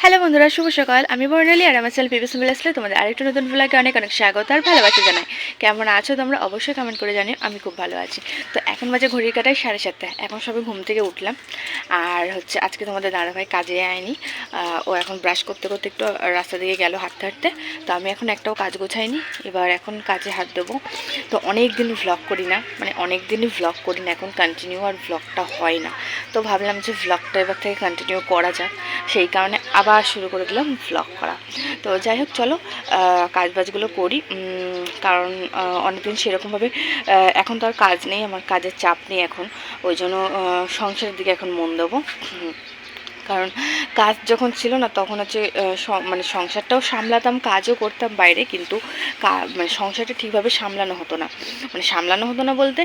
Hello বন্ধুরা, শুভ সকাল। আমি বর্ণালী আর আমার চ্যানেল পিবিসি মিল আসলে তোমাদের আরেকটা নতুন ব্লগে অনেক অনেক স্বাগত আর ভালোবাসা জানাই। কেমন আছো তোমরা? অবশ্যই কমেন্ট করে জানিও, আমি খুব ভালো আছি। তো এখন বাজে ঘড়ির কাটায় সাড়ে সাতটা। এখন সবে ঘুম থেকে উঠলাম। আর হচ্ছে আজকে তোমাদের দাদাভাই কাজে আয়নি। ও এখন ব্রাশ করতে করতে একটু রাস্তা দিকে গেল হাঁটতে হাঁটতে। তো আমি এখন একটাও কাজ গোছাইনি। এবার এখন কাজে হাত দেবো। তো অনেক দিন ভ্লগ করি না। মানে অনেক দিনই ভ্লগ করি না। এখন কন্টিনিউ আর ভ্লগটা হয় না। তো ভাবলাম যে ভ্লগটা এবার থেকে কন্টিনিউ করা যাক। সেই কারণে আবার শুরু করে দিলাম ভ্লগ করা। তো যাই হোক চলো কাজবাজগুলো করি। কারণ অনেক অনেকদিন সেরকমভাবে এখন তো আর কাজ নেই, আমার কাজের চাপ নেই এখন। ওই জন্য সংসারের দিকে এখন মন দেবো। কারণ কাজ যখন ছিল না, তখন হচ্ছে মানে সংসারটাও সামলাতাম, কাজও করতাম বাইরে, কিন্তু মানে সংসারটা ঠিকভাবে সামলানো হতো না। মানে সামলানো হতো না বলতে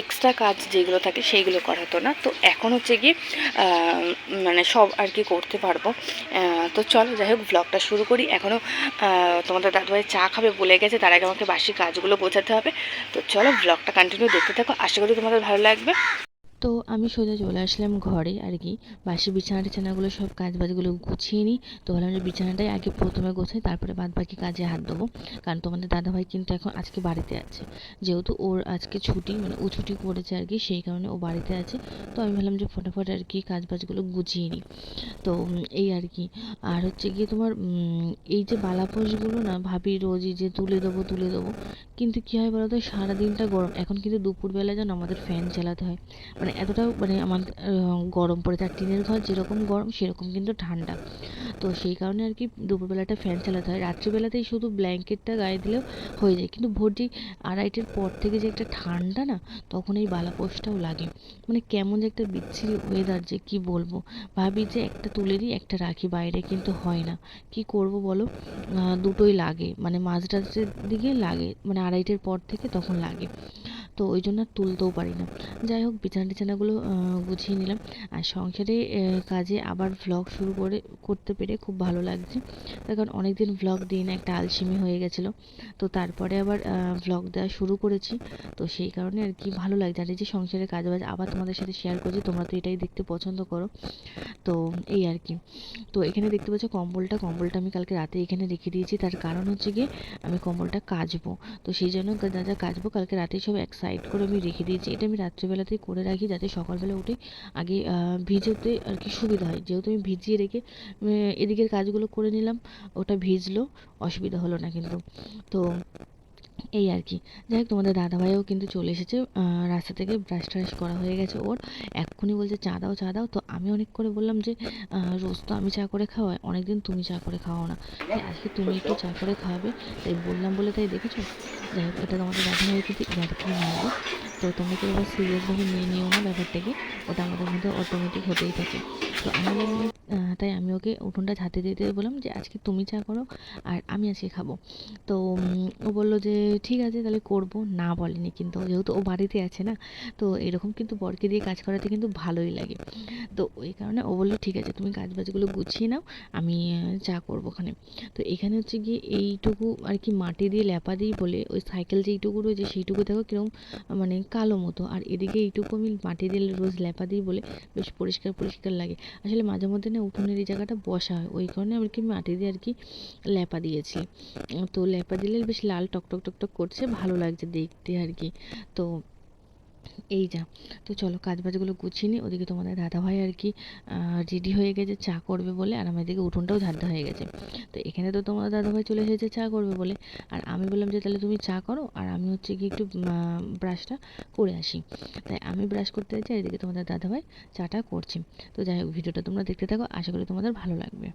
এক্সট্রা কাজ যেগুলো থাকে সেইগুলো করা হতো না। তো এখন হচ্ছে গিয়ে মানে সব আর কি করতে পারব। তো চলো যাই হোক ব্লগটা শুরু করি। এখনও তোমাদের দাদুভাই চা খাবে বলে গেছে, তার আগে আমাকে বাসি কাজগুলো বোঝাতে হবে। তো চলো ব্লগটা কন্টিনিউ দেখতে থাকো। আশা করি তোমাদের ভালো লাগবে। তো আমি সোজা চলে আসলাম ঘরে আর কি। বাসি বিছানা টিছানাগুলো সব কাজ বাজগুলো গুছিয়ে নিই। তো ভাবলাম যে বিছানাটাই আগে প্রথমে গোছাই, তারপরে বাদ বাকি কাজে হাত দেবো। কারণ তোমাদের দাদাভাই কিন্তু এখন আজকে বাড়িতে আছে। যেহেতু ওর আজকে ছুটি মানে ও ছুটি করেছে আর কি, সেই কারণে ও বাড়িতে আছে। তো আমি ভাবলাম যে ফটাফট আর কি কাজ বাজগুলো গুছিয়ে নিই। তো এই আর কি। আর হচ্ছে গিয়ে তোমার এই যে বালাপোষগুলো না, ভাবি রোজই যে তুলে দেবো তুলে দেবো, কিন্তু কী হয় বলো তো সারাদিনটা গরম। এখন কিন্তু দুপুরবেলা যেন আমাদের ফ্যান চালাতে হয়। মানে এতটাও মানে আমাদের আহ, গরম পড়েছে আর টিনের ঘর যেরকম গরম সেরকম কিন্তু ঠান্ডা। তো সেই কারণে আর কি দুপুরবেলাটা ফ্যান চালাতে হয়। রাত্রিবেলাতেই শুধু ব্ল্যাঙ্কেটটা গায়ে দিলেও হয়ে যায়। কিন্তু ভোর যে আড়াইটের পর থেকে যে একটা ঠান্ডা না তখন এই বালাপোষটাও লাগে। মানে কেমন যে একটা বিচ্ছিরি ওয়েদার যে কি বলব? ভাবি যে একটা তুলে দিই একটা রাখি বাইরে কিন্তু হয় না। কি করব বলো? দুটোই লাগে। মানে মাঝরাতের দিকে লাগে মানে আড়াইটের পর থেকে তখন লাগে। তো ওই জন্য আর তুলতেও পারি না। যাই হোক, বিছানা টিছানাগুলো গুছিয়ে নিলাম। আর সংসারে কাজে আবার ভ্লগ শুরু করে, করতে পেরে খুব ভালো লাগছে। তার কারণ অনেক দিন ভ্লগ না, একটা আলসেমি হয়ে গেছিল। তো তারপরে আবার ভ্লগ দেওয়া শুরু করেছি। তো সেই কারণে আর কি ভালো লাগছে। আর এই যে সংসারের কাজ বাজ আবার তোমাদের সাথে শেয়ার করছি, তোমরা তো এটাই দেখতে পছন্দ করো। তো এই আর কি। তো এখানে দেখতে পাচ্ছ কম্বলটা কম্বলটা আমি কালকে রাতে এখানে রেখে দিয়েছি। তার কারণ হচ্ছে গিয়ে আমি কম্বলটা কাচবো। তো সেই জন্য যা যা কাচবো, কালকে রাতে সব এক সাইড করে আমি রেখে দিয়েছি। এটা আমি রাত্রিবেলাতেই করে রাখি যাতে সকালবেলা উঠে আগে ভিজোতে আর কি সুবিধা হয়। যেহেতু আমি ভিজিয়ে রেখে এদিকের কাজগুলো করে নিলাম, ওটা ভিজলো, অসুবিধা হলো না কিন্তু। তো এই আর কি। যাই হোক, তোমাদের দাদাভাইও কিন্তু চলে এসেছে। রাস্তা থেকে ব্রাশ ট্রাশ করা হয়ে গেছে ওর। এক্ষুনি বলছে, চা দাও চা দাও। তো আমি অনেক করে বললাম যে রোজ তো আমি চা করে খাওয়াই। অনেকদিন তুমি চা করে খাওয়াও না। আজকে তুমি একটু চা করে খাওয়াবে। তাই বললাম বলে তাই দেখেছ? যাই হোক, এটা তোমাদের দাদাভাই কিন্তু ইয়ার্কি মারবো তো তোমরা আবার সিরিয়াসভাবে নিয়ে নিও না ব্যাপারটাকে? ওটা আমাদের মধ্যে অটোমেটিক হতেই থাকে। তো আমি বললাম তাই আমি ওকে উঠোনটা ঝাঁতে দিতে বললাম যে আজকে তুমি চা করো আর আমি আজকে খাব। তো ও বলল যে ঠিক আছে তাহলে করব। না বলেনি কিন্তু যেহেতু ও বাড়িতে আছে না তো এরকম কিন্তু বরকে দিয়ে কাজ করাতে কিন্তু ভালোই লাগে। তো ওই কারণে ও বলল ঠিক আছে তুমি কাজ বাজগুলো গুছিয়ে নাও আমি চা করব ওখানে। তো এখানে হচ্ছে গিয়ে এইটুকু আর কি মাটি দিয়ে ল্যাপা দিই বলে ওই সাইকেল যেইটুকু রয়েছে সেইটুকু দেখো কীরকম মানে কালো মতো। আর এদিকে এইটুকু আমি মাটি দিলে রোজ লেপা দিই বলে বেশ পরিষ্কার পরিষ্কার লাগে। আসলে মাঝে মধ্যে না উঠোনের এই জায়গাটা বসা হয়। ওই কারণে আর কি মাটি দিয়ে আর কি লেপা দিয়েছি। তো লেপা দিলে বেশ লাল টক টক টক করছে, ভালো লাগছে দেখতে আর কি। তো এই যা তো চলো কাজ বাজগুলো গুছিয়ে নিই, ওদিকে তোমাদের দাদাভাই আর কি রেডি হয়ে গেছে, চা করবে বলে, আর আমার এদিকে উঠোনটাও ঝাড়তে হয়ে গেছে। তো এখানে তো তোমাদের দাদাভাই চলে এসেছে চা করবে বলে। আর আমি বললাম যে, তাহলে তুমি চা করো, আর আমি হচ্ছে কি একটু ব্রাশটা করে আসি। তাই আমি ব্রাশ করতে যাচ্ছি, আর এদিকে তোমাদের দাদাভাই চাটা করছে। তো যাই হোক, ভিডিওটা তোমরা দেখতে থাকো, আশা করি তোমাদের ভালো লাগবে।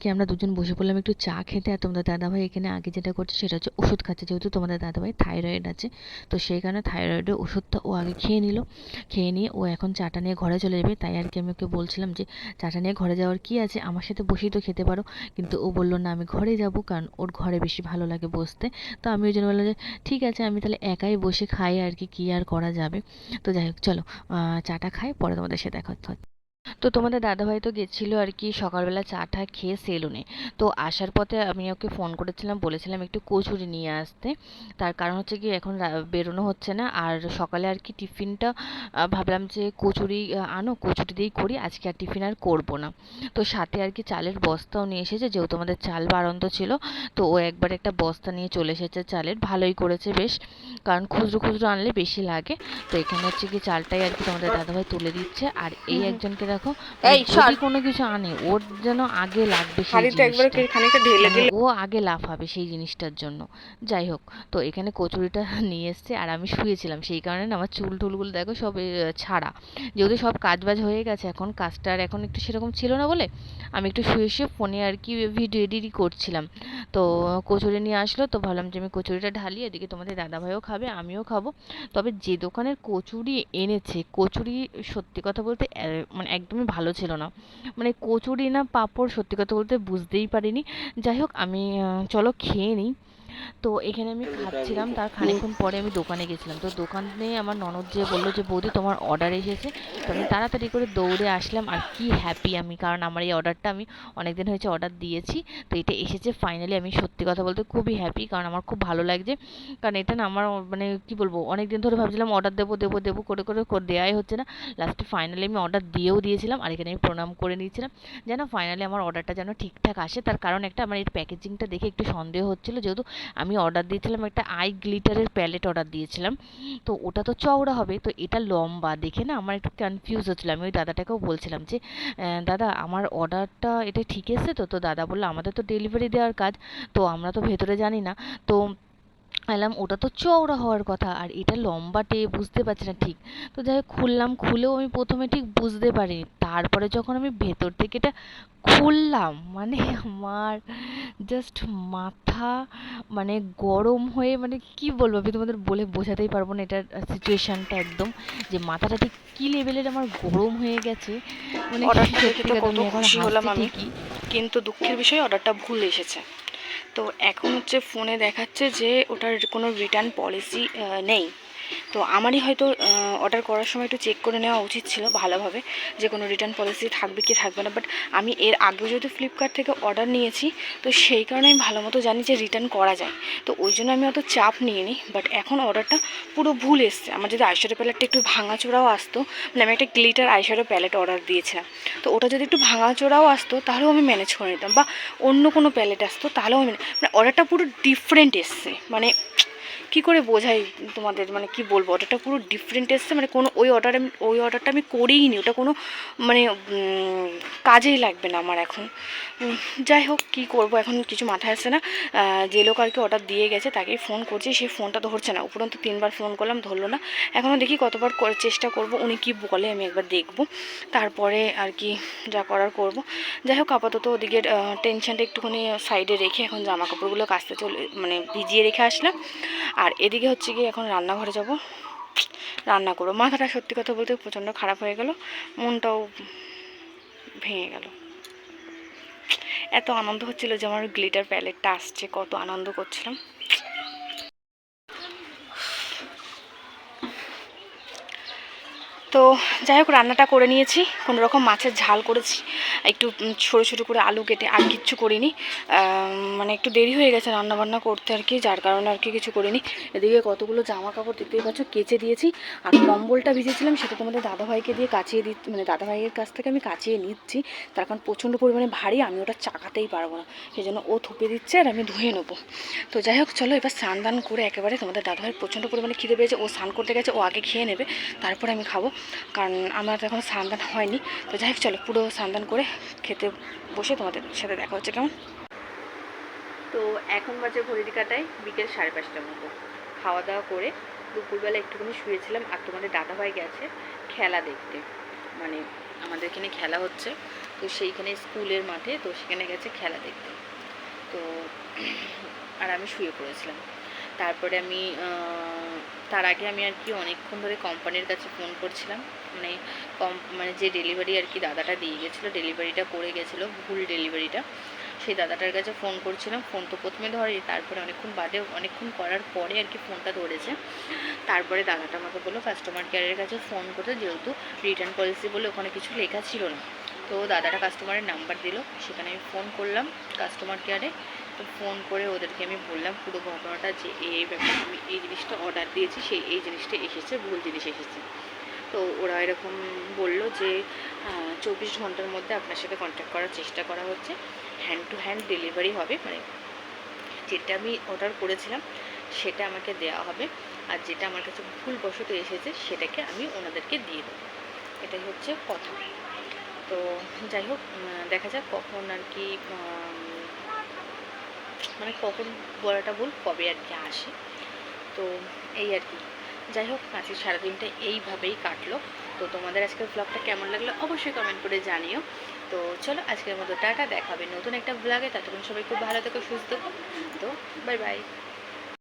কি আমরা দুজন বসে পড়লাম একটু চা খেতে? আর তোমাদের দাদাভাই এখানে আগে যেটা করছে সেটা হচ্ছে ওষুধ খাচ্ছে, যেহেতু তোমাদের দাদাভাই থাইরয়েড আছে। তো সেই কারণে থাইরয়েডের ওষুধটা ও আগে খেয়ে নিল। খেয়ে নিয়ে ও এখন চাটা নিয়ে ঘরে চলে যাবে। তাই আর কি আমি ওকে বলছিলাম যে, চাটা নিয়ে ঘরে যাওয়ার কি আছে? আমার সাথে বসেই তো খেতে পারো। কিন্তু ও বলল, না, আমি ঘরে যাব কারণ ওর ঘরে বেশি ভালো লাগে বসতে। তো আমি ওই জন্য বললাম যে, ঠিক আছে, আমি তাহলে একাই বসে খাই আর কি, কী আর করা যাবে? তো যাই হোক, চলো চাটা খাই, পরে তোমাদের সাথে দেখা হচ্ছে। তো তোমাদের দাদাভাই তো গেছিল আর কি সকালবেলা চা টা খেয়ে সেলুনে। তো আসার পথে আমি ওকে ফোন করেছিলাম বলেছিলাম একটু কচুরি নিয়ে আসতে। তার কারণ হচ্ছে কি এখন বেরোনো হচ্ছে না। আর সকালে আর কি টিফিনটা ভাবলাম যে কচুরি আনো কচুরি দিয়েই করি আজকে আর টিফিন আর করব না। তো সাথে আর কি চালের বস্তাও নিয়ে এসেছে যেহেতু আমাদের চাল বাড়ন্ত ছিল তো ও একবার একটা বস্তা নিয়ে চলে এসেছে চালের। ভালোই করেছে বেশ কারণ খুচরো খুচরো আনলে বেশি লাগে। তো এখানে হচ্ছে কি চালটাই আর কি তোমাদের দাদাভাই তুলে দিচ্ছে। আর এই একজনকে দেখো মানে এই। যদি কোনো কিছু আনে ওর যেন আগে লাগবে হাড়িতে একবার। খানিকটা ঢেলে মানে দিলে। ও আগে লাফাবে সেই জিনিসটার জন্য। যাই হোক তো এখানে কচুরিটা নিয়ে এসছে আর আমি শুয়েছিলাম। সেই কারণে না আমার চুল টুলগুলো দেখো সব ছাড়া। যেহেতু সব কাজ বাজ হয়ে গেছে এখন কাজটা আর এখন একটু সেরকম ছিল না বলে আমি একটু শুয়ে শুয়ে ফোনে আর কি ভিডিও এডিটই করছিলাম। তো কচুরি নিয়ে আসলো তো ভাবলাম যে আমি কচুরিটা ঢালি এদিকে তোমাদের দাদাভাইও খাবে আমিও খাব। তবে যে দোকানের কচুরি এনেছে কচুরি সত্যি কথা বলতে মানে একদমই ভালো ছিল না। মানে কচুরি না পাঁপড় সত্যি কথা বলতে বুঝতেই পারিনি। যাই হোক আমি চলো খেয়ে নিই। তো এখানে আমি খাচ্ছিলাম তার খানিকক্ষণ পরে আমি দোকানে গেছিলাম। তো দোকানে আমার ননদ যে বলল যে বৌদি তোমার অর্ডার এসেছে। তো আমি তাড়াতাড়ি করে দৌড়ে আসলাম আর কি হ্যাপি আমি কারণ আমার এই অর্ডারটা আমি অনেক দিন হয়েছে অর্ডার দিয়েছি। তো এটা এসেছে ফাইনালি আমি সত্যি কথা বলতে খুবই হ্যাপি কারণ আমার খুব ভালো লাগছে। কারণ এটা না আমার মানে কি বলব অনেক দিন ধরে ভাবছিলাম অর্ডার দেবো দেবো দেবো করে করে করে দেওয়াই হচ্ছে না। লাস্টে ফাইনালি আমি অর্ডার দিয়েও দিয়েছিলাম আর এখানে আমি প্রণাম করে নিয়েছিলাম। যেন ফাইনালি আমার অর্ডারটা যেন ঠিকঠাক আসে। তার কারণ একটা আমার এর প্যাকেজিংটা দেখে একটু সন্দেহ হচ্ছিল যেহেতু আমি অর্ডার দিয়েছিলাম একটা আই গ্লিটারের প্যালেট অর্ডার দিয়েছিলাম। তো ওটা তো চওড়া হবে, তো এটা লম্বা। দেখে না আমার একটু কনফিউজ হচ্ছিল আমি ওই দাদাটাকেও বলছিলাম যে দাদা, আমার অর্ডারটা এটা ঠিক এসেছে তো? তো দাদা বলল, আমাদের তো ডেলিভারি দেওয়ার কাজ, তো আমরা তো ভেতরে জানি না। তো এলাম ওটা তো চওড়া হওয়ার কথা আর এটা লম্বাটে বুঝতে পারছি না ঠিক। তো যাই হোক খুললাম খুলেও আমি প্রথমে ঠিক বুঝতে পারিনি। তারপরে যখন আমি ভেতর থেকে এটা খুললাম মানে আমার জাস্ট মাথা মানে গরম হয়ে মানে কি বলব আমি তোমাদের বলে বোঝাতেই পারব না এটার সিচুয়েশনটা একদম যে মাথাটা ঠিক কী লেভেলের আমার গরম হয়ে গেছে। মানে অর্ডারটা দেখে সত্যি তো কথা কত আমি খুশি হলাম আমি। কিন্তু দুঃখের বিষয় অর্ডারটা ভুল এসেছে। তো এখন হচ্ছে ফোনে দেখাচ্ছে যে ওটার কোনো রিটার্ন পলিসি নেই। তো আমারই হয়তো অর্ডার করার সময় একটু চেক করে নেওয়া উচিত ছিল ভালোভাবে যে কোনো রিটার্ন পলিসি থাকবে কি থাকবে না বাট আমি এর আগেও যেহেতু ফ্লিপকার্ট থেকে অর্ডার নিয়েছি, তো সেই কারণে আমি ভালো মতো জানি যে রিটার্ন করা যায়। তো ওই জন্য আমি অত চাপ নিয়ে নিই বাট এখন অর্ডারটা পুরো ভুল এসছে। আমার যদি আইশ্যাডো প্যালেটটা একটু ভাঙাচোরাও আসতো মানে আমি একটা গ্লিটার আইশ্যাডো প্যালেট অর্ডার দিয়েছিলাম, তো ওটা যদি একটু ভাঙাচোরাও আসতো, তাহলেও আমি ম্যানেজ করে নিতাম, বা অন্য কোনো প্যালেট আসতো, তাহলেও আমি মানে অর্ডারটা পুরো ডিফারেন্ট এসছে। মানে কি করে বোঝাই তোমাদের? মানে কি বলব? অর্ডারটা পুরো ডিফারেন্ট এসছে। মানে কোনো ওই অর্ডার আমি, ওই অর্ডারটা আমি করিই নি। ওটা কোনো মানে কাজেই লাগবে না আমার এখন। যাই হোক, কি করব? এখন কিছু মাথায় আসছে না। যে লোক আর কি অর্ডার দিয়ে গেছে, তাকেই ফোন করছি। সে ফোনটা ধরছে না। উপরন্তু তিনবার ফোন করলাম, ধরলো না। এখনও দেখি কতবার চেষ্টা করব। উনি কি বলে, আমি একবার দেখব। তারপরে আর কি যা করার করব। যাই হোক, আপাতত ওদিকের টেনশনটা একটুখানি সাইডে রেখে এখন জামা কাপড়গুলো কাচতে চলে মানে ভিজিয়ে রেখে আসলাম। আর এদিকে হচ্ছে কি এখন রান্নাঘরে যাব। রান্না করো মাথাটা সত্যি কথা বলতে প্রচণ্ড খারাপ হয়ে গেল। মনটাও ভেঙে গেল। এত আনন্দ হচ্ছিল যে আমার গ্লিটার প্যালেটটা আসছে, কত আনন্দ করছিলাম। তো যাই হোক, রান্নাটা করে নিয়েছি। কোনো রকম মাছের ঝাল করেছি। একটু ছোটো ছোটো করে আলু কেটে, আর কিচ্ছু করিনি। মানে একটু দেরি হয়ে গেছে রান্না বান্না করতে আর কি, যার কারণে আর কি কিছু করিনি। এদিকে কতগুলো জামা কাপড় দেখতেই পাচ্ছ, কেচে দিয়েছি। আর কম্বলটা ভিজেছিলাম, সেটা তোমাদের দাদাভাইকে দিয়ে কাচিয়ে দি মানে দাদাভাইয়ের কাছ থেকে আমি কাচিয়ে নিচ্ছি। তার কারণ প্রচণ্ড পরিমাণে ভারী, আমি ওটা চাকাতেই পারব না। সেই জন্য ও থুপে দিচ্ছে আর আমি ধুয়ে নেব। তো যাই হোক, চলো এবার স্নান দান করে একেবারে তোমাদের দাদাভাইয়ের প্রচণ্ড পরিমাণে খিদে পেয়েছে। ও স্নান করতে গেছে, ও আগে খেয়ে নেবে, তারপরে আমি খাব। কারণ আমার তো এখনও স্নান হয়নি। তো যাই হোক, চলো পুরো স্নান করে খেতে বসে তোমাদের সাথে দেখা হচ্ছে, কেমন? তো এখন বাজে ঘড়ির কাটায় বিকেল সাড়ে পাঁচটার মতো। খাওয়া দাওয়া করে দুপুরবেলা একটুখানি শুয়েছিলাম আর তোমাদের দাদাভাই গেছে খেলা দেখতে। মানে আমাদের এখানে খেলা হচ্ছে, তো সেইখানে স্কুলের মাঠে, তো সেখানে গেছে খেলা দেখতে। তো আর আমি শুয়ে পড়েছিলাম। তারপরে আমি তার আগে আমি আর কি অনেকক্ষণ ধরে কোম্পানির কাছে ফোন করছিলাম। মানে কম মানে যে ডেলিভারি আর কি দাদাটা দিয়ে গেছিল, ডেলিভারিটা করে গেছিল, ভুল ডেলিভারিটা, সেই দাদাটার কাছে ফোন করছিলাম। ফোন তো প্রথমে ধরেনি তারপরে অনেকক্ষণ বাদে, অনেকক্ষণ করার পরে আর কি ফোনটা ধরেছে। তারপরে দাদাটা আমাকে বলল কাস্টমার কেয়ারের কাছে ফোন করতে যেহেতু রিটার্ন পলিসি বলে ওখানে কিছু লেখা ছিল না। তো দাদাটা কাস্টমারের নাম্বার দিল, সেখানে আমি ফোন করলাম কাস্টমার কেয়ারে তো ফোন করে ওদেরকে আমি বললাম পুরো ঘটনাটা যে এই ব্যাপার আমি এই জিনিসটা অর্ডার দিয়েছি, সেই এই জিনিসটা এসেছে, ভুল জিনিস এসেছে। তো ওরা এরকম বলল যে চব্বিশ ঘণ্টার মধ্যে আপনার সাথে কন্ট্যাক্ট করার চেষ্টা করা হচ্ছে। হ্যান্ড টু হ্যান্ড ডেলিভারি হবে মানে যেটা আমি অর্ডার করেছিলাম, সেটা আমাকে দেওয়া হবে। আর যেটা আমার কাছে ভুলবশত এসেছে, সেটাকে আমি ওনাদেরকে দিয়ে দেবো। এটাই হচ্ছে কথা। তো যাই হোক দেখা যাক কখন আর কি মানে কখন বলাটা ভুল, কবে আর কি আসে। তো এই আর কি। যাই হোক, আজকে সারাদিনটা এইভাবেই কাটলো। তো তোমাদের আজকের ব্লগটা কেমন লাগল অবশ্যই কমেন্ট করে জানিও। তো চলো, আজকের মতো টাটা দেখাবে নতুন একটা ব্লগে ততক্ষণ সবাই খুব ভালো থেকো, সুস্থ থেকো। তো বাই বাই